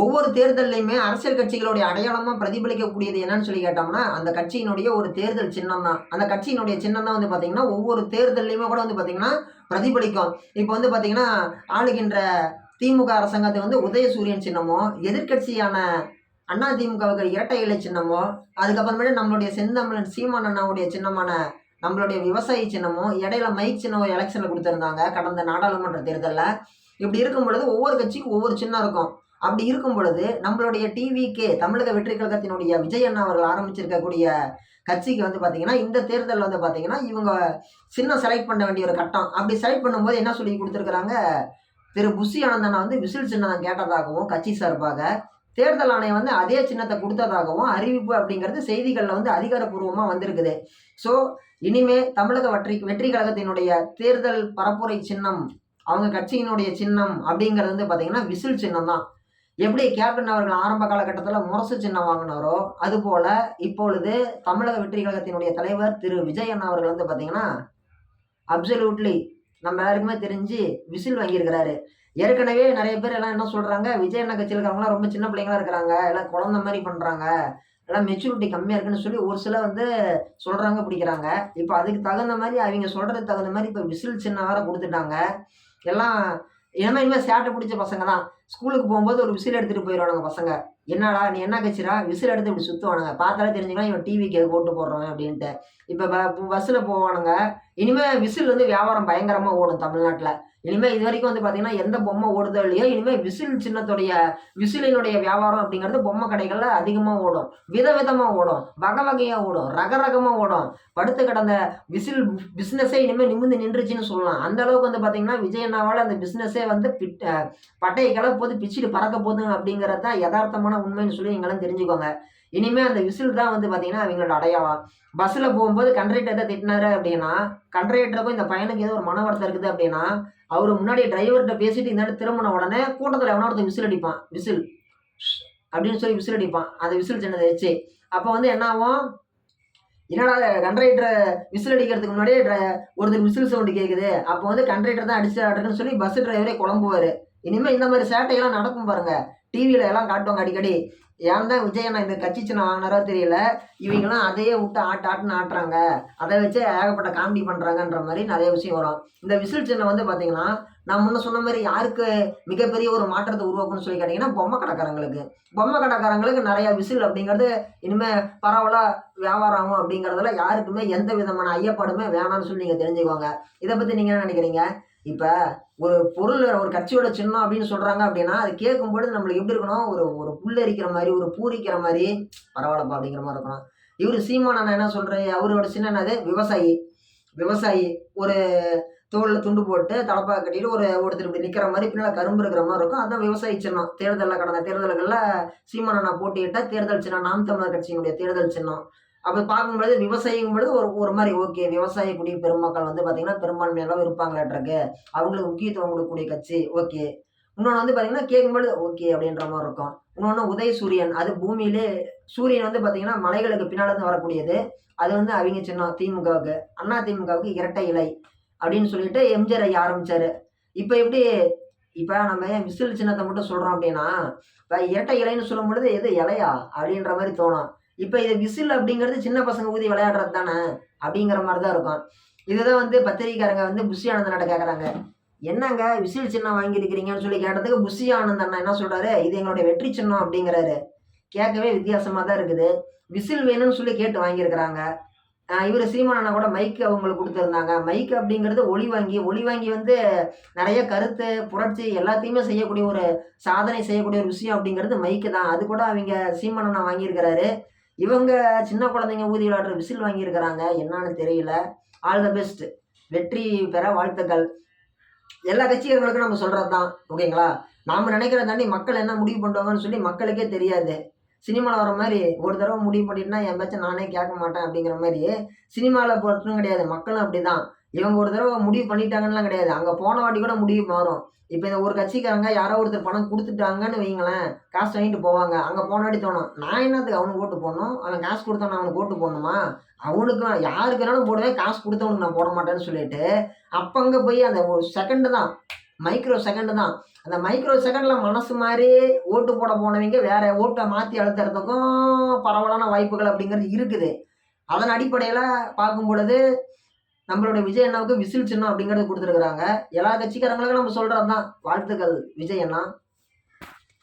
ஒவ்வொரு தேர்தல்லையுமே அரசியல் கட்சிகளுடைய அடையாளமாக பிரதிபலிக்கக்கூடியது என்னன்னு சொல்லி கேட்டோம்னா அந்த கட்சியினுடைய ஒரு தேர்தல் சின்னம் தான் அந்த கட்சியினுடைய சின்னம் தான் வந்து பார்த்தீங்கன்னா ஒவ்வொரு தேர்தல்லையுமே கூட வந்து பார்த்தீங்கன்னா பிரதிபலிக்கும். இப்போ வந்து பார்த்தீங்கன்னா ஆளுகின்ற திமுக அரசாங்கத்தை வந்து உதயசூரியன் சின்னமோ எதிர்க்கட்சியான அண்ணா திமுகவுக்கு இரட்டை இலை சின்னமோ அதுக்கப்புறமேட்டு நம்மளுடைய செந்தமிழன் சீமான் அண்ணாவுடைய சின்னமான நம்மளுடைய விவசாயி சின்னமோ இடையில மைக் சின்னமோ எலெக்ஷனில் கொடுத்துருந்தாங்க கடந்த நாடாளுமன்ற தேர்தலில். இப்படி இருக்கும் பொழுது ஒவ்வொரு கட்சிக்கும் ஒவ்வொரு சின்னம் இருக்கும். அப்படி இருக்கும் பொழுது நம்மளுடைய டிவிகே தமிழக வெற்றி கழகத்தினுடைய விஜய் அண்ணா அவர்கள் ஆரம்பிச்சிருக்கக்கூடிய கட்சிக்கு வந்து பார்த்தீங்கன்னா இந்த தேர்தலில் வந்து பார்த்தீங்கன்னா இவங்க சின்னம் செலக்ட் பண்ண வேண்டிய ஒரு கட்டம். அப்படி செலக்ட் பண்ணும்போது என்ன சொல்லி கொடுத்துருக்குறாங்க? திரு புஷி ஆனந்தனா வந்து விசில் சின்னம் கேட்டதாகவும் கட்சி சார்பாக தேர்தல் ஆணையம் வந்து அதே சின்னத்தை கொடுத்ததாகவும் அறிவிப்பு அப்படிங்கிறது செய்திகளில் வந்து அதிகாரப்பூர்வமாக வந்திருக்குது. ஸோ இனிமே தமிழக வெற்றி வெற்றி கழகத்தினுடைய தேர்தல் பரப்புரை சின்னம் அவங்க கட்சியினுடைய சின்னம் அப்படிங்கிறது வந்து பார்த்தீங்கன்னா விசில் சின்னம் தான் எப்படி கேப்டன் அவர்கள் ஆரம்ப காலகட்டத்தில் முரசு சின்னம் வாங்கினாரோ அதுபோல இப்பொழுது தமிழக வெற்றி கழகத்தினுடைய தலைவர் திரு விஜய் அண்ணா அவர்கள் வந்து பார்த்தீங்கன்னா அப்சல்யூட்லி நம்ம எல்லாருக்குமே தெரிஞ்சு விசில் வாங்கியிருக்கிறாரு. ஏற்கனவே நிறைய பேர் எல்லாம் என்ன சொல்கிறாங்க விஜய் அண்ணா கட்சியில் இருக்கிறவங்களாம் ரொம்ப சின்ன பிள்ளைங்களா இருக்கிறாங்க எல்லாம் குழந்த மாதிரி பண்ணுறாங்க எல்லாம் மெச்சூரிட்டி கம்மியாக இருக்குன்னு சொல்லி ஒரு சில வந்து சொல்கிறாங்க பிடிக்கிறாங்க. இப்போ அதுக்கு தகுந்த மாதிரி அவங்க சொல்கிறதுக்கு தகுந்த மாதிரி இப்போ விசில் சின்ன வேற கொடுத்துட்டாங்க. எல்லாம் ஏன்னா இனிமேல் சேட்டை பிடிச்ச பசங்க தான் ஸ்கூலுக்கு போகும்போது ஒரு விசில் எடுத்துகிட்டு போயிடுவானுங்க பசங்க. என்னடா நீ என்ன கட்சிடா? விசில் எடுத்து இப்படி சுற்றுவானுங்க பார்த்தாலே தெரிஞ்சுக்கலாம் இவன் டிவிக்கு ஓட்டு போடுறவன் அப்படின்ட்டு. இப்போ பஸ்ஸில் போவானுங்க. இனிமேல் விசில் வந்து வியாபாரம் பயங்கரமாக ஓடும் தமிழ்நாட்டில். இனிமேல் இது வரைக்கும் வந்து பார்த்தீங்கன்னா எந்த பொம்மை ஓடுதோ இல்லையோ இனிமேல் விசில் சின்னத்துடைய விசிலினுடைய வியாபாரம் அப்படிங்கிறது பொம்மை கடைகளில் அதிகமாக ஓடும். விதவிதமாக ஓடும். வகை வகையாக ஓடும். ரக ரகமாக ஓடும். படுத்து கிடந்த விசில் பிஸ்னஸே இனிமேல் நிமிர்ந்து நின்றுச்சுன்னு சொல்லலாம். அந்த அளவுக்கு வந்து பார்த்தீங்கன்னா விஜய் அண்ணாவால் அந்த பிஸ்னஸே வந்து பிட் பட்டையை கிளம்ப போது பிச்சுட்டு பறக்க போகுது அப்படிங்கிறது தான் யதார்த்தமான உண்மைன்னு சொல்லி நீங்களும் தெரிஞ்சுக்கோங்க. இனிமேல் அந்த விசில் தான் வந்து பார்த்தீங்கன்னா அவங்களோட அடையாளம். பஸ்ஸில் போகும்போது கண்ட்ரக்டர் தான் திட்டினாரு அப்படின்னா கண்ட்ரக்டருக்கும் இந்த பையனுக்கு ஏதோ ஒரு மன வருத்தம் இருக்குது அப்படின்னா அவர் முன்னாடி டிரைவர்கிட்ட பேசிட்டு இந்த திரும்பின உடனே கூட்டத்தில் எவனோ ஒருத்தர் விசில் அடிப்பான். விசில். அப்படின்னு சொல்லி விசில் அடிப்பான். அந்த விசில் சின்னதை வச்சு. அப்போ வந்து என்ன ஆகும்? என்னடா கண்ட்ரைட்டர் விசில் அடிக்கிறதுக்கு முன்னாடியே ஒருத்தர் விசில் சவுண்டு கேட்குது அப்போ வந்து கண்ட்ரைட்டர் தான் அடிச்சாடுன்னு சொல்லி பஸ் டிரைவரே குழம்புவார். இனிமேல் இந்த மாதிரி சேட்டையெல்லாம் நடக்கும் பாருங்க. டிவியில எல்லாம் காட்டுவாங்க அடிக்கடி. ஏன் தான் விஜய் அண்ணா இந்த கட்சி சின்ன வாங்கினாரோ தெரியல? இவங்களாம் அதையே விட்டு ஆட்டு ஆட்டுன்னு ஆட்டுறாங்க. அதை வச்சு ஏகப்பட்ட காமெடி பண்ணுறாங்கன்ற மாதிரி நிறைய விஷயம் வரும். இந்த விசில் சின்ன வந்து பார்த்தீங்கன்னா நான் முன்ன சொன்ன மாதிரி யாருக்கு மிகப்பெரிய ஒரு மாற்றத்தை உருவாக்கும்னு சொல்லி கேட்டிங்கன்னா பொம்மை கடைக்காரங்களுக்கு. பொம்மை கடைக்காரங்களுக்கு நிறைய விசில் அப்படிங்கிறது இனிமேல் பரவலாக வியாபாரம் ஆகும் அப்படிங்கிறதுல யாருக்குமே எந்த விதமான ஐயப்பாடுமே வேணாம்னு சொல்லி நீங்கள் தெரிஞ்சுக்கோங்க. இதை பற்றி நீங்கள் என்ன நினைக்கிறீங்க? இப்போ ஒரு பொருள் ஒரு கட்சியோட சின்னம் அப்படின்னு சொல்கிறாங்க அப்படின்னா அது கேட்கும்பொழுது நம்மளுக்கு எப்படி இருக்கணும்? ஒரு ஒரு புல்லரிக்கிற மாதிரி ஒரு பூரிக்கிற மாதிரி பரவாயில்லப்பா அப்படிங்கிற மாதிரி இருக்கணும். இவர் சீமான் அண்ணா என்ன சொல்கிறாரு அவரோட சின்ன என்னது விவசாயி. விவசாயி. ஒரு தோளில் துண்டு போட்டு தலப்பா கட்டிட்டு ஒரு ஒருத்தர் இப்படி நிற்கிற மாதிரி பின்னால் கரும்பு இருக்கிற மாதிரி இருக்கும். அதுதான் விவசாயி சின்னம். தேர்தலில் கடந்த தேர்தல்களில் சீமான் அண்ணா போட்டியிட்ட தேர்தல் சின்னம். நாம் தமிழர் கட்சியினுடைய தேர்தல் சின்னம். அப்போ பார்க்கும்பொழுது விவசாயிங்கும் பொழுது ஒரு ஒரு மாதிரி ஓகே விவசாய குடி பெருமக்கள் வந்து பார்த்திங்கன்னா பெரும்பான்மையெல்லாம் இருப்பாங்களாட்ருக்கு அவங்களுக்கு முக்கியத்துவம் கொடுக்கக்கூடிய கட்சி ஓகே இன்னொன்று வந்து பார்த்தீங்கன்னா கேட்கும்பொழுது ஓகே அப்படின்ற மாதிரி இருக்கும். இன்னொன்று உதய சூரியன். அது பூமியிலே சூரியன் வந்து பார்த்தீங்கன்னா மலைகளுக்கு பின்னால் வந்து வரக்கூடியது. அது வந்து அவங்க சின்னம் திமுகவுக்கு அண்ணா திமுகவுக்கு இரட்டை இலை அப்படின்னு சொல்லிட்டு எம்ஜிஆர் ஐயா ஆரம்பித்தார் இப்போ எப்படி இப்போ நம்ம மிசில் விசில் சின்னத்தை மட்டும் சொல்கிறோம் அப்படின்னா இப்போ இரட்டை இலைன்னு சொல்லும் பொழுது எது இலையா அப்படின்ற மாதிரி தோணும். இப்போ இது விசில் அப்படிங்கிறது சின்ன பசங்க ஊதி விளையாடுறது தானே அப்படிங்கிற மாதிரி தான் இருக்கும். இதுதான் வந்து பத்திரிக்கைக்காரங்க வந்து புஷி ஆனந்தனாட்ட கேட்குறாங்க என்னங்க விசில் சின்னம் வாங்கியிருக்கிறீங்கன்னு சொல்லி கேட்டதுக்கு புஷி ஆனந்த் அண்ணா என்ன சொல்கிறாரு இது எங்களுடைய வெற்றி சின்னம் அப்படிங்கிறாரு. கேட்கவே வித்தியாசமாக தான் இருக்குது. விசில் வேணும்னு சொல்லி கேட்டு வாங்கியிருக்கிறாங்க. இவர் சீமான் கூட மைக்கு அவங்களுக்கு கொடுத்துருந்தாங்க. மைக் அப்படிங்கிறது ஒளி வாங்கி ஒளி வாங்கி வந்து நிறைய கருத்து புரட்சி எல்லாத்தையுமே செய்யக்கூடிய ஒரு சாதனை செய்யக்கூடிய ஒரு விஷயம் அப்படிங்கிறது மைக்கு தான். அது கூட அவங்க சீமான் வாங்கியிருக்கிறாரு. இவங்க சின்ன குழந்தைங்க ஊதி விளையாடுற விசில் வாங்கியிருக்கிறாங்க. என்னன்னு தெரியல. ஆல் த பெஸ்ட் வெற்றி பெற வாழ்த்துக்கள். எல்லா கட்சிகளுக்கும் நம்ம சொல்கிறது தான் ஓகேங்களா? நாம் நினைக்கிற தாண்டி மக்கள் என்ன முடிவு பண்ணுவாங்கன்னு சொல்லி மக்களுக்கே தெரியாது. சினிமாவில் வர மாதிரி ஒரு தடவை முடிவு பண்ணிட்டுனா என் பேச்சை நானே கேட்க மாட்டேன் அப்படிங்கிற மாதிரி சினிமாவில் பொறுத்தும் கிடையாது. மக்களும் அப்படி தான் இவங்க ஒரு தடவை முடிவு பண்ணிட்டாங்கன்னுலாம் கிடையாது. அங்கே போன வாட்டி கூட முடிவு மாறும். இப்போ இந்த ஒரு கட்சிக்காரங்க யாரோ ஒருத்தர் பணம் கொடுத்துட்டாங்கன்னு வைங்களேன் காசு வாங்கிட்டு போவாங்க. அங்கே போன வாட்டி தோணும். நான் என்னத்துக்கு அவனுக்கு ஓட்டு போடணும்? அவன் காசு கொடுத்தவன் அவனுக்கு ஓட்டு போடணுமா? அவனுக்கு யாருக்கு வேணாலும் போடுவேன் காசு கொடுத்தவனுக்கு நான் போட மாட்டேன்னு சொல்லிட்டு அப்போ அங்கே போய் அந்த ஒரு செகண்டு தான் மைக்ரோ செகண்டு தான். அந்த மைக்ரோ செகண்டில் மனசு மாதிரி ஓட்டு போட போனவங்க வேற ஓட்டை மாற்றி அழுத்துறதுக்கும் பரவலான வாய்ப்புகள் அப்படிங்கிறது இருக்குது. அதன் அடிப்படையில் பார்க்கும் பொழுது நம்மளோட விஜய் அண்ணாவுக்கு விசில் சின்னம் அப்படிங்கிறது கொடுத்துருக்குறாங்க. எல்லா கட்சிக்காரங்களுக்கும் நம்ம சொல்கிறது தான் வாழ்த்துக்கள் விஜய் அண்ணா.